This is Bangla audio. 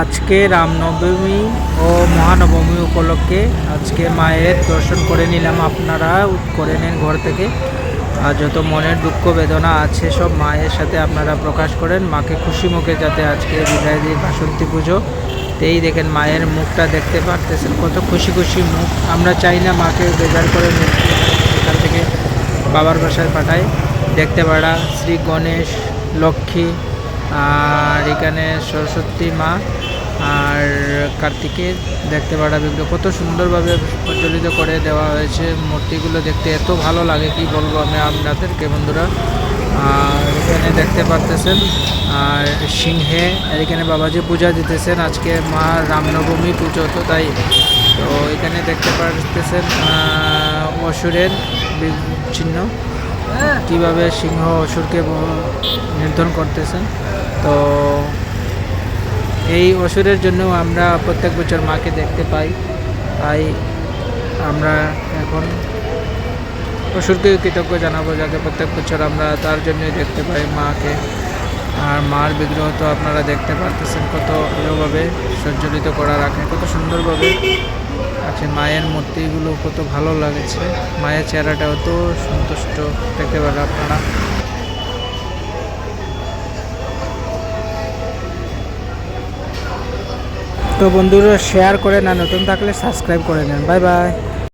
আজকে রামনবমী ও মহানবমী উপলক্ষে আজকে মায়ের দর্শন করে নিলাম। আপনারা করে নেন ঘর থেকে। আর যত মনের দুঃখ বেদনা আছে সব মায়ের সাথে আপনারা প্রকাশ করেন। মাকে খুশি মুখে যাতে আজকে বিদায় দিয়ে বাসন্তী পুজো। তেই দেখেন মায়ের মুখটা দেখতে পারতেছেন, কত খুশি খুশি মুখ। আমরা চাই না মাকে বেজার করে এখান থেকে বাবার বাসায় পাঠাই দেখতে পারা শ্রী গণেশ, লক্ষ্মী আর এখানে সরস্বতী মা আর কার্তিকের দেখতে পারা কত সুন্দরভাবে প্রজ্বলিত করে দেওয়া হয়েছে। মূর্তিগুলো দেখতে এত ভালো লাগে, কি বলব আমি আপনাদেরকে বন্ধুরা। আর এখানে দেখতে পারতেছেন, আর সিংহে, আর এখানে বাবাজি পূজা দিতেছেন। আজকে মা রামনবমী পুজো তো তাই। তো এখানে দেখতে পারতেছেন অসুরের চিহ্ন। কীভাবে সিংহ অসুরকে নির্ধন করতেছেন। তো এই অসুরের জন্য আমরা প্রত্যেক বছর মাকে দেখতে পাই। তাই আমরা এখন অসুরকে কৃতজ্ঞ জানাব যাতে প্রত্যেক বছর আমরা তার জন্যই দেখতে পাই মাকে। আর মার বিগ্রহ তো আপনারা দেখতে পারতেছেন কত ভালোভাবে সজ্জলিত করা রাখে, কত সুন্দরভাবে আছে। মায়ের মূর্তিগুলো কত ভালো লাগছে। মায়ের চেহারাটা অত সন্তুষ্ট দেখতে পারেন আপনারা। তো বন্ধুরা শেয়ার করে না নতুন থাকলে সাবস্ক্রাইব করে নেন। Bye bye